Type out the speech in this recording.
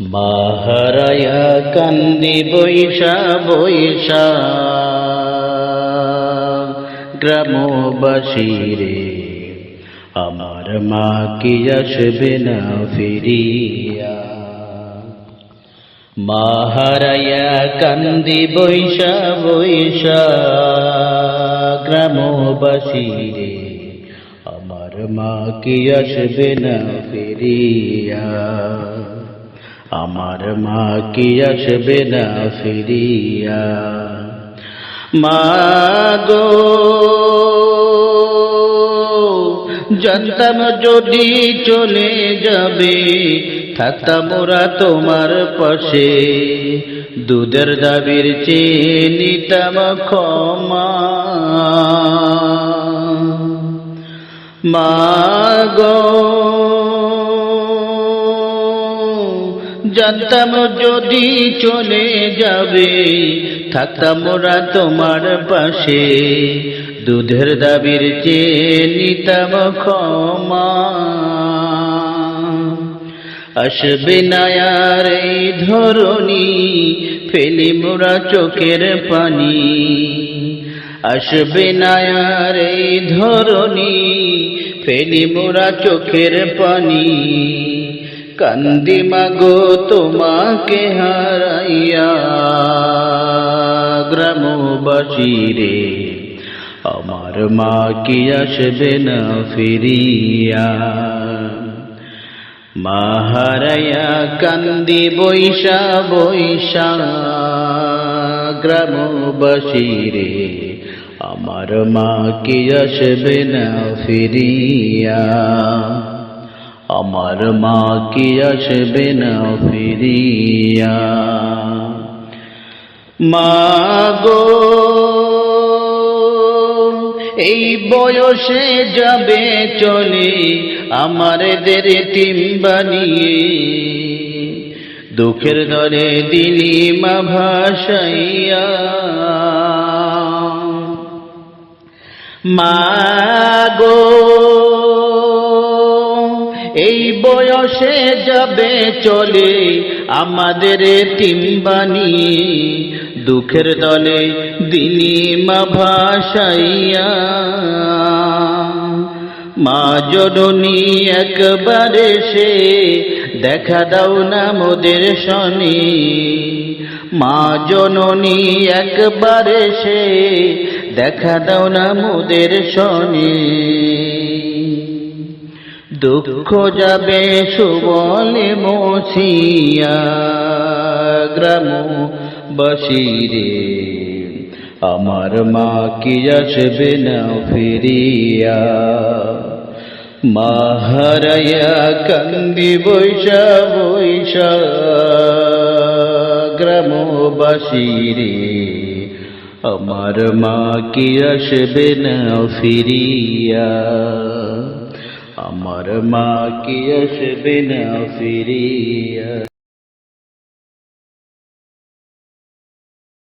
বাহারায়া কান্দি বৈশা বৈশা। গ্রামবাসী রে আমার মা কি আসবে না ফিরিয়া? মাহারায়া কান্দি বৈশা বৈশা। গ্রামবাসী রে আমার মা কি আসবে না ফিরিয়া? আমার মা কি আসবে না ফিরিয়া? মা গো, জানতাম যদি চলে যাবে, থাকতাম ওরা তোমার পাশে। দুধের দাবির চেয়ে নিতাম ক্ষমা। মা জানতাম যদি চলে যাবে, থাকতাম ওরা তোমার পাশে। দুধের দাবির চেয়ে নিতাম ক্ষমা। আসবে না আর এই ধরনী ফেলি মোরা চোখের পানি। আসবে না আর এই ধরনী ফেলি মোরা চোখের পানি। কান্দি মাগো তোমাকে হারাইয়া গ্রামবাসী রে। আমার মা কি আসবে না ফিরিয়া? মাহারায়া কান্দি বৈশা বৈশা গ্রামবাসী রে। আমার মা কি আসবে না ফিরিয়া? আমার মা কি আসবে না ফিরিয়া? মা গো, এই বয়সে যাবে চলে আমার আমাদের টিম বানিয়ে। দুঃখের দরে দিলি মা ভাসাইয়া। মা গো এই বয়সে যাবে চলে আমাদের বানিয়ে দুঃখের দলে দিলি মা ভাসাইয়া। মা জননী একবারে সে দেখা দাও না মোদের শনি মা জননী একবারে সে দেখা দাও না মোদের শনি দুঃখ যাবে সুবলে মছিয়া গ্রাম বসিরে। আমার মা কি আসবে না ফিরিয়া? মাহারায়া কান্দি বৈশা বৈশা গ্রামবাসীরে আমার মা কি আসবে না ফিরিয়া? আমার মা কি আসবে না ফিরিয়া